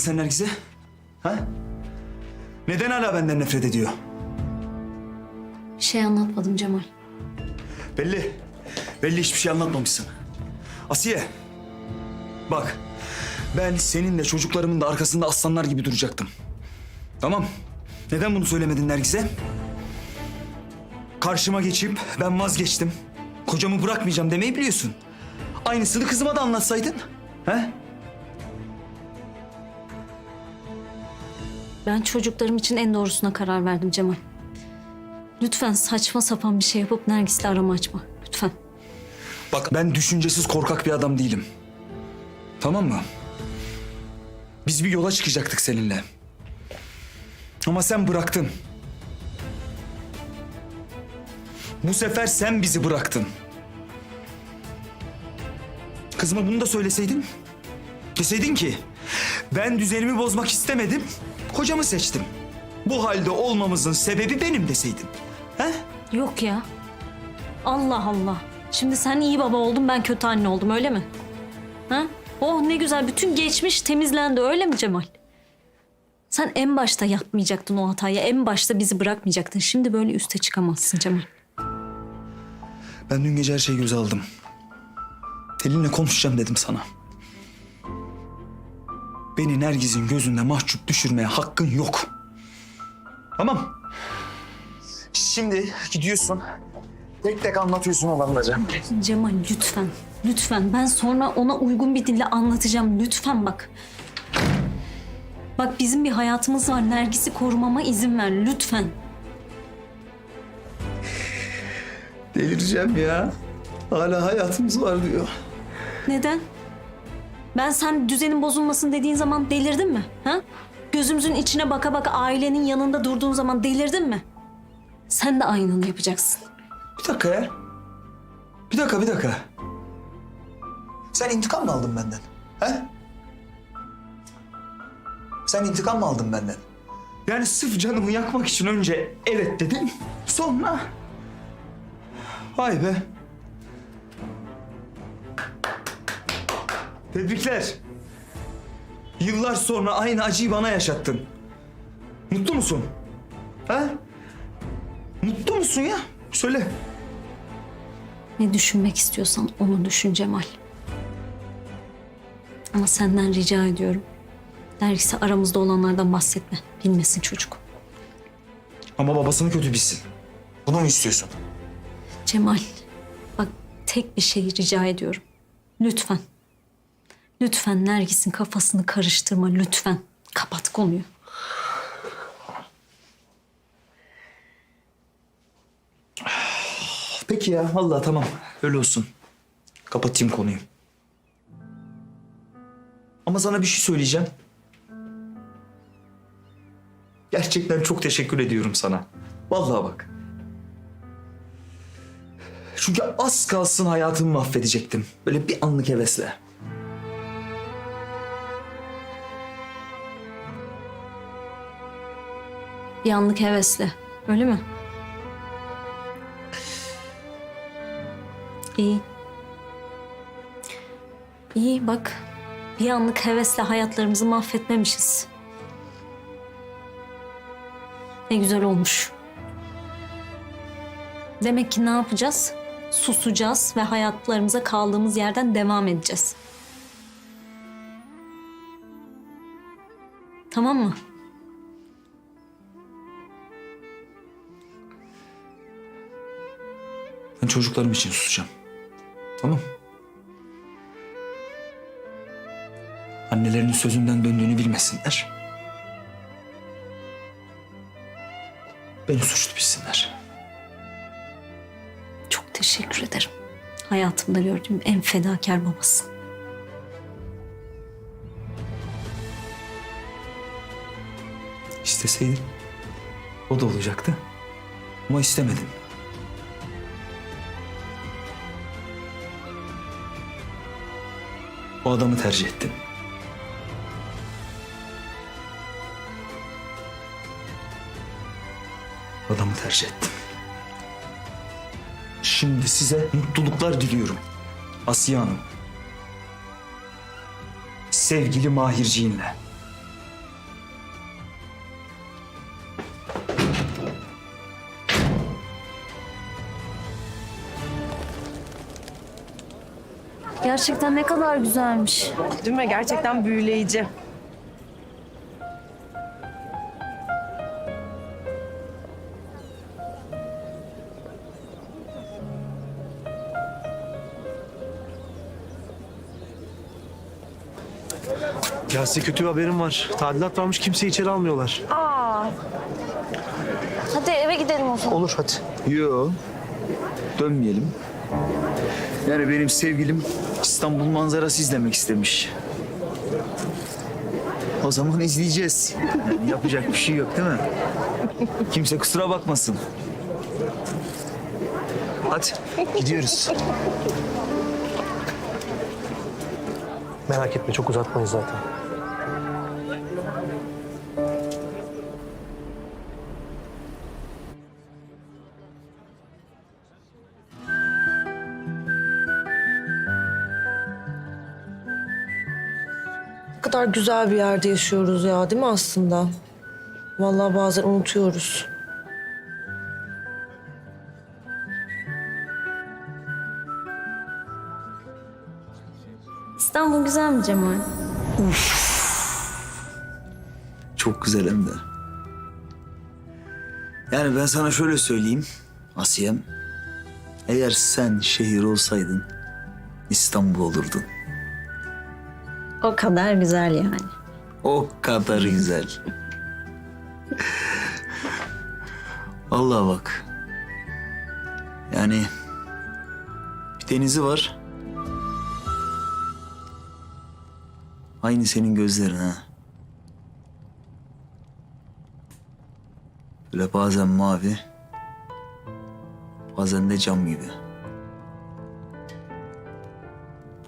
sen Nergis'e? Ha? Neden hala benden nefret ediyor? Bir şey anlatmadım Cemal. Belli. Belli hiçbir şey anlatmamışsın. Asiye. Bak. Ben seninle çocuklarımın da arkasında aslanlar gibi duracaktım. Tamam. Neden bunu söylemedin Nergis'e? Karşıma geçip ben vazgeçtim. Kocamı bırakmayacağım demeyi biliyorsun. Aynısını kızıma da anlatsaydın. He? Ben çocuklarım için en doğrusuna karar verdim Cemal. Lütfen saçma sapan bir şey yapıp Nergis'le arama açma. Lütfen. Bak ben düşüncesiz korkak bir adam değilim. Tamam mı? Biz bir yola çıkacaktık seninle. Ama sen bıraktın. Bu sefer sen bizi bıraktın. Kızıma bunu da söyleseydin. Deseydin ki ben düzenimi bozmak istemedim. Kocamı seçtim. Bu halde olmamızın sebebi benim deseydin. He? Yok ya. Allah Allah. Şimdi sen iyi baba oldun ben kötü anne oldum öyle mi? Ha? Oh ne güzel bütün geçmiş temizlendi öyle mi Cemal? Sen en başta yapmayacaktın o hatayı. En başta bizi bırakmayacaktın. Şimdi böyle üste çıkamazsın Cemal. Ben dün gece her şeyi göze aldım. Seninle konuşacağım dedim sana. Beni Nergiz'in gözünde mahcup düşürmeye hakkın yok. Tamam. Şimdi gidiyorsun. Tek tek anlatıyorsun olanları. Cemal lütfen. Lütfen. Ben sonra ona uygun bir dille anlatacağım. Lütfen bak. Bak bizim bir hayatımız var. Nergis'i korumama izin ver. Lütfen. Delireceğim ya. Hala hayatımız var diyor. Neden? Ben sen düzenin bozulmasın dediğin zaman delirdin mi? Ha? Gözümüzün içine baka baka ailenin yanında durduğun zaman delirdin mi? Sen de aynını yapacaksın. Bir dakika ya. Bir dakika, bir dakika. Sen intikam mı aldın benden? He? Sen intikam mı aldın benden? Yani sırf canımı yakmak için önce evet dedin. Sonra... Vay be. Tebrikler. Yıllar sonra aynı acıyı bana yaşattın. Mutlu musun? Ha? Mutlu musun ya? Söyle. Ne düşünmek istiyorsan onu düşün Cemal. Ama senden rica ediyorum. Dergisi aramızda olanlardan bahsetme. Bilmesin çocuk. Ama babasını kötü bilsin. Bunu mu istiyorsun? Cemal, bak tek bir şey rica ediyorum. Lütfen. Lütfen Nergis'in kafasını karıştırma lütfen. Kapat konuyu. Peki ya vallahi tamam. Öyle olsun. Kapatayım konuyu. Ama sana bir şey söyleyeceğim. Gerçekten çok teşekkür ediyorum sana. Vallahi bak. Çünkü az kalsın hayatımı mahvedecektim. Böyle bir anlık hevesle. Bir anlık hevesle. Öyle mi? İyi. İyi bak. Bir anlık hevesle hayatlarımızı mahvetmemişiz. Ne güzel olmuş. Demek ki ne yapacağız? Susacağız ve hayatlarımıza kaldığımız yerden devam edeceğiz. Tamam mı? Çocuklarım için susacağım. Tamam. Annelerinin sözünden döndüğünü bilmesinler. Beni suçlu bilsinler. Çok teşekkür ederim. Hayatımda gördüğüm en fedakar babasın. İsteseydin o da olacaktı. Ama istemedin. O adamı tercih ettin. Adamı tercih ettim. Şimdi size mutluluklar diliyorum. Asiye Hanım. Sevgili Mahirciğinle. Gerçekten ne kadar güzelmiş. Değil mi? Gerçekten büyüleyici. Ya size kötü bir haberim var. Tadilat varmış kimseyi içeri almıyorlar. Hadi eve gidelim o zaman. Olur hadi. Yo. Dönmeyelim. Yani benim sevgilim İstanbul manzarası izlemek istemiş. O zaman izleyeceğiz. Yani yapacak bir şey yok değil mi? Kimse kusura bakmasın. Hadi gidiyoruz. Merak etme çok uzatmayız zaten. Kadar güzel bir yerde yaşıyoruz ya değil mi aslında? Vallahi bazen unutuyoruz. İstanbul güzel mi Cemal? Çok güzel hem de. Yani ben sana şöyle söyleyeyim Asiyem. Eğer sen şehir olsaydın İstanbul olurdun. O kadar güzel yani. O kadar güzel. Allah bak. Yani bir denizi var. Aynı senin gözlerin ha. Böyle bazen mavi, bazen de cam gibi.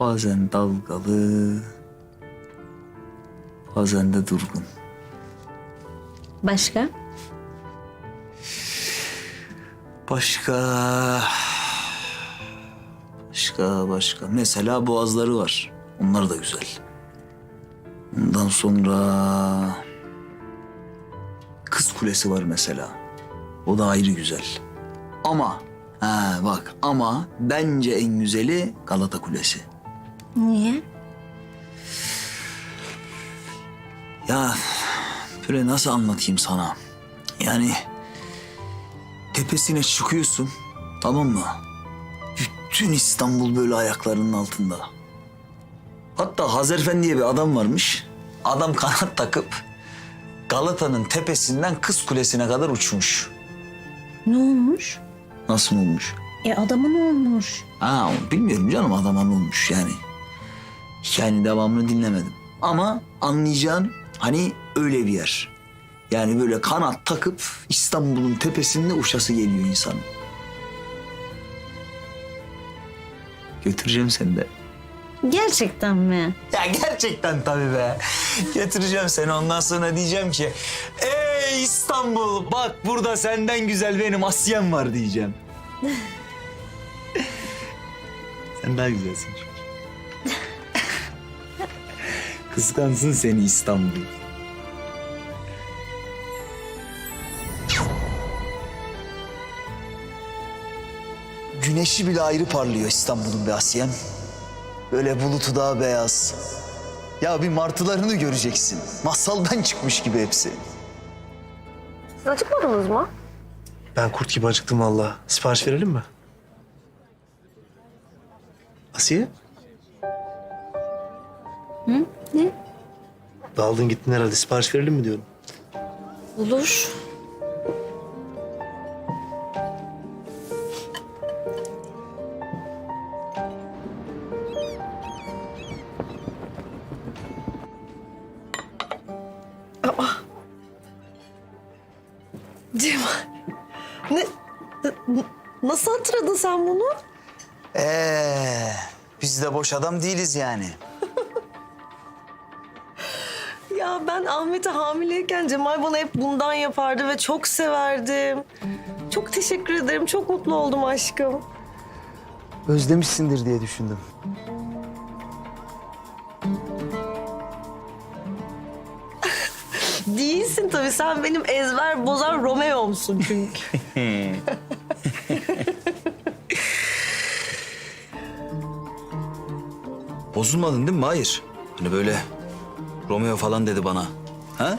Bazen dalgalı, bazen de durgun. Başka? Başka... Başka, başka. Mesela boğazları var. Onlar da güzel. Ondan sonra... Kız Kulesi var mesela. O da ayrı güzel. Ama... Ha bak ama bence en güzeli Galata Kulesi. Niye? Ya böyle nasıl anlatayım sana? Yani tepesine çıkıyorsun tamam mı? Bütün İstanbul böyle ayaklarının altında. Hatta Hazerfen diye bir adam varmış. Adam kanat takıp Galata'nın tepesinden Kız Kulesi'ne kadar uçmuş. Ne olmuş? Nasıl olmuş? E adama ne olmuş? Ha bilmiyorum canım adama ne olmuş yani. Hikayenin devamını dinlemedim. Ama anlayacağın hani öyle bir yer. Yani böyle kanat takıp İstanbul'un tepesinde uçası geliyor insanın. Götüreceğim seni de. Gerçekten mi? Ya gerçekten tabii be. Götüreceğim seni ondan sonra diyeceğim ki... Ey İstanbul bak burada senden güzel benim Asya'm var diyeceğim. Sen daha güzelsin çünkü. Kıskansın seni İstanbul. Güneşi bile ayrı parlıyor İstanbul'un be Asya'm. Böyle bulutu daha beyaz. Ya bir martılarını göreceksin. Masaldan çıkmış gibi hepsi. Siz acıkmadınız mı? Ben kurt gibi acıktım vallahi. Sipariş verelim mi? Asiye? Ne? Daldın gittin herhalde. Sipariş verelim mi diyorum. Olur. Cemal. Ne? Nasıl hatırladın sen bunu? Ee, biz de boş adam değiliz yani. Ya ben Ahmet'e hamileyken Cemal bana hep bundan yapardı ve çok severdim. Çok teşekkür ederim. Çok mutlu oldum aşkım. Özlemişsindir diye düşündüm. Değilsin tabii. Sen benim ezber bozan Romeo'msun çünkü. bozulmadın değil mi? Hayır. Hani böyle Romeo falan dedi bana. Ha?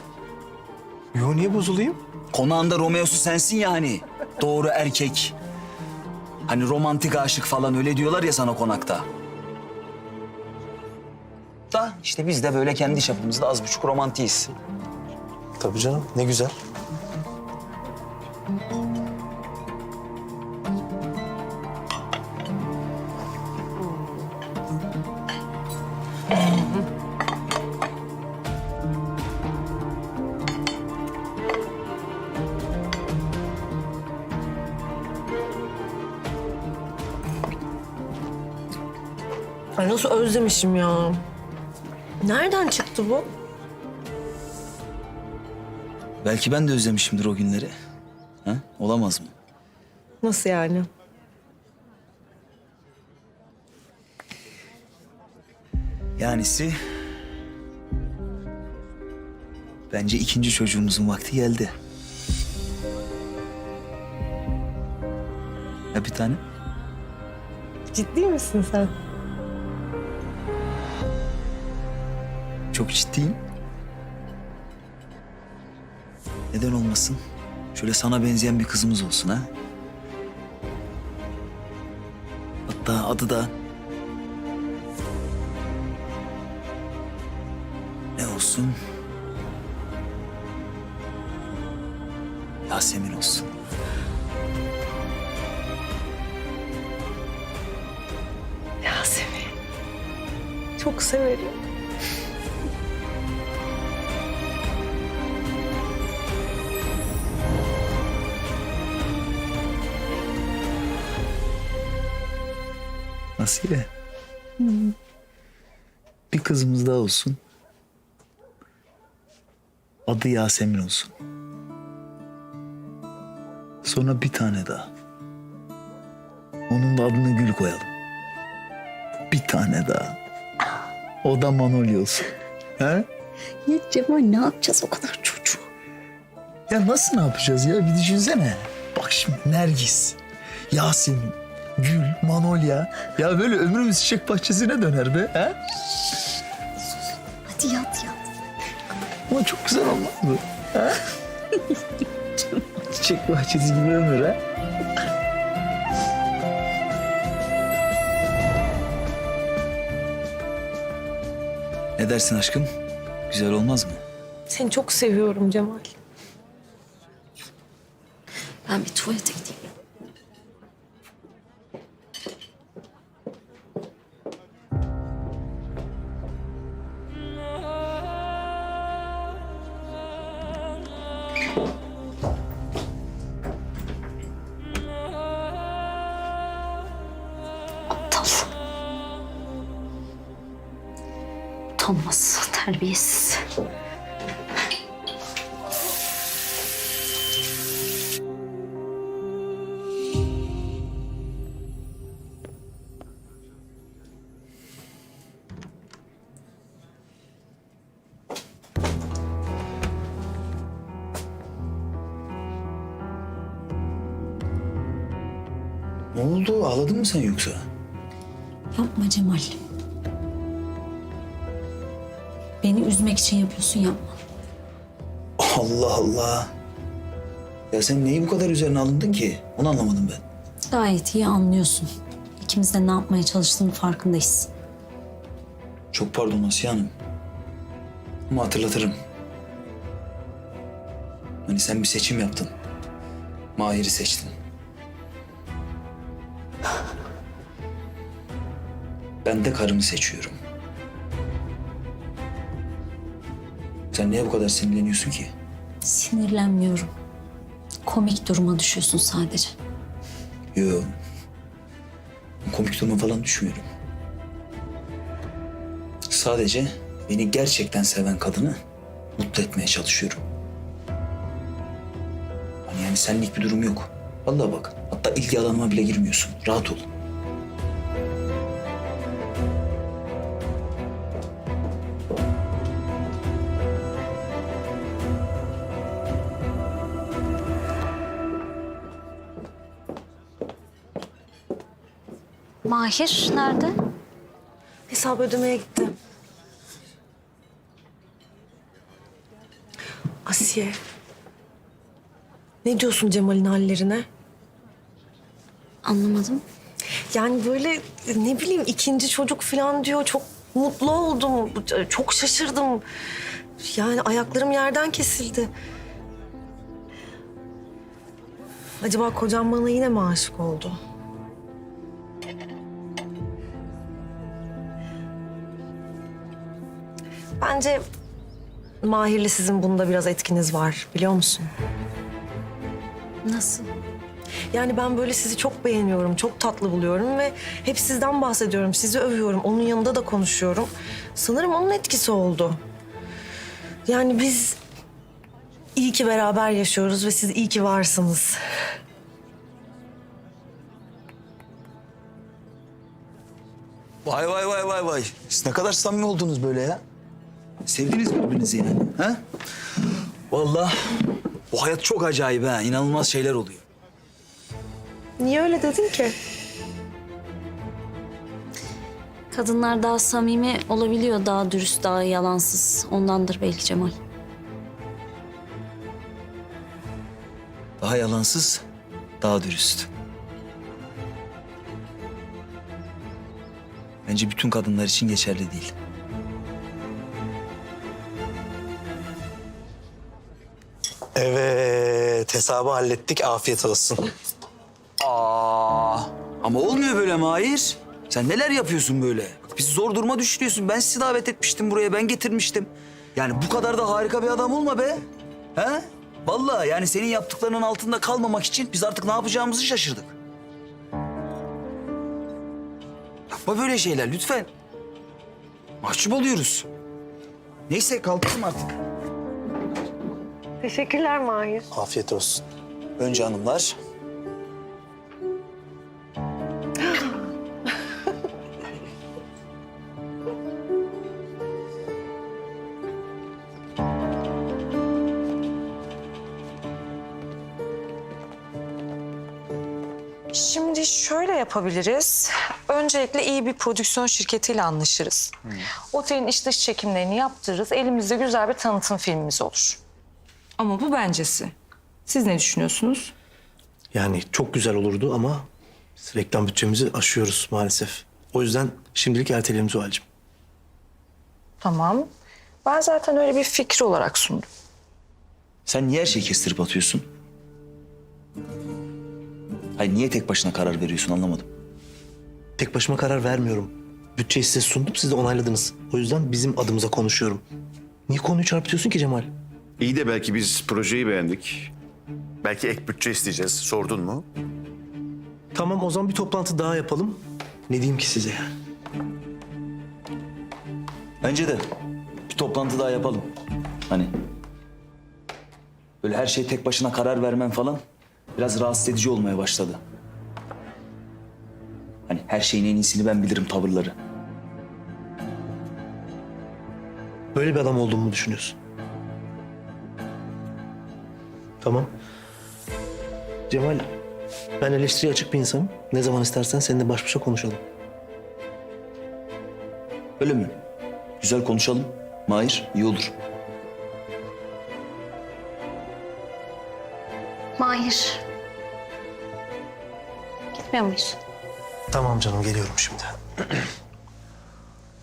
Yo niye bozulayım? Konağında Romeo'su sensin ya hani. Doğru erkek. Hani romantik aşık falan öyle diyorlar ya sana konakta. Da işte biz de böyle kendi çapımızda az buçuk romantiyiz. Tabii canım ne güzel. Ay nasıl özlemişim ya. Nereden çıktı bu? Belki ben de özlemişimdir o günleri. Ha? Olamaz mı? Nasıl yani? Yanisi... Bence ikinci çocuğumuzun vakti geldi. Ya bir tane? Ciddi misin sen? Çok ciddiyim. Neden olmasın? Şöyle sana benzeyen bir kızımız olsun ha? Hatta adı da... Ne olsun? Yasemin olsun. Yasemin. Çok severim. Nasile. Bir kızımız daha olsun. Adı Yasemin olsun. Sonra bir tane daha. Onun da adını Gül koyalım. Bir tane daha. O da Manolya olsun. He? Ya Cemal ne yapacağız o kadar çocuğu? Ya nasıl ne yapacağız ya? Bir düşünsene. Bak şimdi Nergis, Yasemin, Gül, Manolya. Ya böyle ömrümüz çiçek bahçesine döner be. He? Hadi yat yat. Ama çok güzel olmaz mı? Ha? Çiçek bahçesi gibi ömür ha? Ne dersin aşkım? Güzel olmaz mı? Seni çok seviyorum Cemal. Ben bir tuvalete gideyim. Utanmaz, terbiyesiz. Ne oldu? Ağladın mı sen yoksa? Yapma Cemal. Beni üzmek için yapıyorsun yapma. Allah Allah. Ya sen neyi bu kadar üzerine alındın ki? Onu anlamadım ben. Gayet iyi anlıyorsun. İkimiz de ne yapmaya çalıştığının farkındayız. Çok pardon Asiye Hanım. Ama hatırlatırım. Hani sen bir seçim yaptın. Mahir'i seçtin. Ben de karımı seçiyorum. Sen niye bu kadar sinirleniyorsun ki? Sinirlenmiyorum. Komik duruma düşüyorsun sadece. Yok. Komik duruma falan düşmüyorum. Sadece beni gerçekten seven kadını mutlu etmeye çalışıyorum. Hani yani senlik bir durum yok. Vallahi bak. Hatta ilgi alanıma bile girmiyorsun. Rahat ol. Mahir nerede? hesabı ödemeye gitti. Asiye. Ne diyorsun Cemal'in hallerine? Anlamadım. Yani böyle ne bileyim ikinci çocuk falan diyor. Çok mutlu oldum. Çok şaşırdım. Yani ayaklarım yerden kesildi. Acaba kocam bana yine mi aşık oldu? Bence Mahir'le sizin bunda biraz etkiniz var biliyor musun? Nasıl? Yani ben böyle sizi çok beğeniyorum, çok tatlı buluyorum ve hep sizden bahsediyorum, sizi övüyorum. Onun yanında da konuşuyorum. Sanırım onun etkisi oldu. Yani biz iyi ki beraber yaşıyoruz ve siz iyi ki varsınız. Vay vay vay vay vay. Siz ne kadar samimi oldunuz böyle ya. Sevdiniz birbirinizi yani. Ha? Vallahi bu hayat çok acayip ha. İnanılmaz şeyler oluyor. Niye öyle dedin ki? Kadınlar daha samimi olabiliyor, daha dürüst, daha yalansız. Ondandır belki Cemal. Daha yalansız, daha dürüst. Bence bütün kadınlar için geçerli değil. Evet hesabı hallettik afiyet olsun. Aa, ama olmuyor böyle Mahir. Sen neler yapıyorsun böyle? Bizi zor duruma düşürüyorsun. Ben sizi davet etmiştim buraya, ben getirmiştim. Yani bu kadar da harika bir adam olma be. He? Vallahi yani senin yaptıklarının altında kalmamak için biz artık ne yapacağımızı şaşırdık. Yapma böyle şeyler lütfen. Mahcup oluyoruz. Neyse kalkalım artık. Teşekkürler Mahir. Afiyet olsun. Önce hanımlar. Şimdi şöyle yapabiliriz. Öncelikle iyi bir prodüksiyon şirketiyle anlaşırız. Otelin iç dış çekimlerini yaptırırız. Elimizde güzel bir tanıtım filmimiz olur. Ama bu bencesi. Siz ne düşünüyorsunuz? Yani çok güzel olurdu ama biz reklam bütçemizi aşıyoruz maalesef. O yüzden şimdilik erteleyelim Zuhal'cığım. Tamam. Ben zaten öyle bir fikir olarak sundum. Sen niye her şeyi kestirip atıyorsun? Hayır niye tek başına karar veriyorsun anlamadım. Tek başıma karar vermiyorum. Bütçeyi size sundum siz de onayladınız. O yüzden bizim adımıza konuşuyorum. Niye konuyu çarpıtıyorsun ki Cemal? İyi de belki biz projeyi beğendik. Belki ek bütçe isteyeceğiz. Sordun mu? Tamam o zaman bir toplantı daha yapalım. Ne diyeyim ki size? Bence de bir toplantı daha yapalım. Hani böyle her şey tek başına karar vermen falan biraz rahatsız edici olmaya başladı. Hani her şeyin en iyisini ben bilirim tavırları. Böyle bir adam olduğumu mu düşünüyorsun? Tamam. Cemal, ben eleştiriye açık bir insanım. Ne zaman istersen seninle baş başa konuşalım. Öyle mi? Güzel konuşalım. Mahir iyi olur. Mahir. Gitmiyor muyuz? Tamam canım, geliyorum şimdi.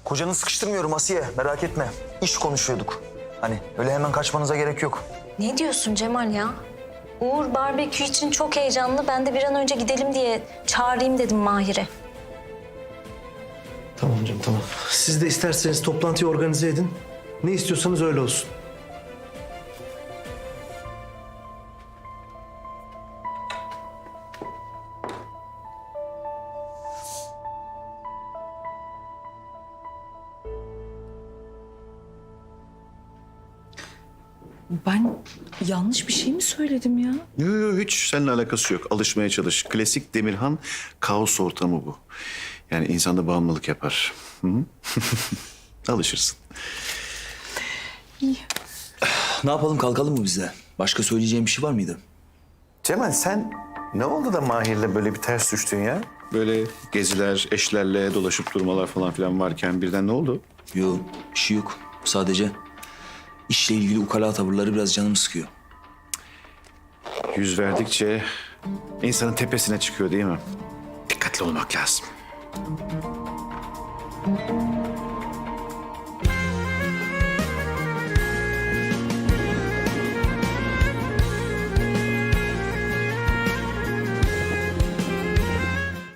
Kocanı sıkıştırmıyorum Asiye merak etme. İş konuşuyorduk. Hani öyle hemen kaçmanıza gerek yok. Ne diyorsun Cemal ya? Uğur barbekü için çok heyecanlı. Ben de bir an önce gidelim diye çağırayım dedim Mahir'e. Tamam canım, tamam. Siz de isterseniz toplantıyı organize edin. Ne istiyorsanız öyle olsun. Yanlış bir şey mi söyledim ya? Yok yok hiç seninle alakası yok. Alışmaya çalış. Klasik Demirhan kaos ortamı bu. Yani insanda bağımlılık yapar. Alışırsın. İyi. Ne yapalım kalkalım mı biz? Başka söyleyeceğim bir şey var mıydı? Cemal sen ne oldu da Mahir'le böyle bir ters düştün ya? Böyle geziler, eşlerle dolaşıp durmalar falan filan varken birden ne oldu? Yok, bir şey yok. Sadece işle ilgili ukala tavırları biraz canımı sıkıyor yüz verdikçe insanın tepesine çıkıyor değil mi? Dikkatli olmak lazım.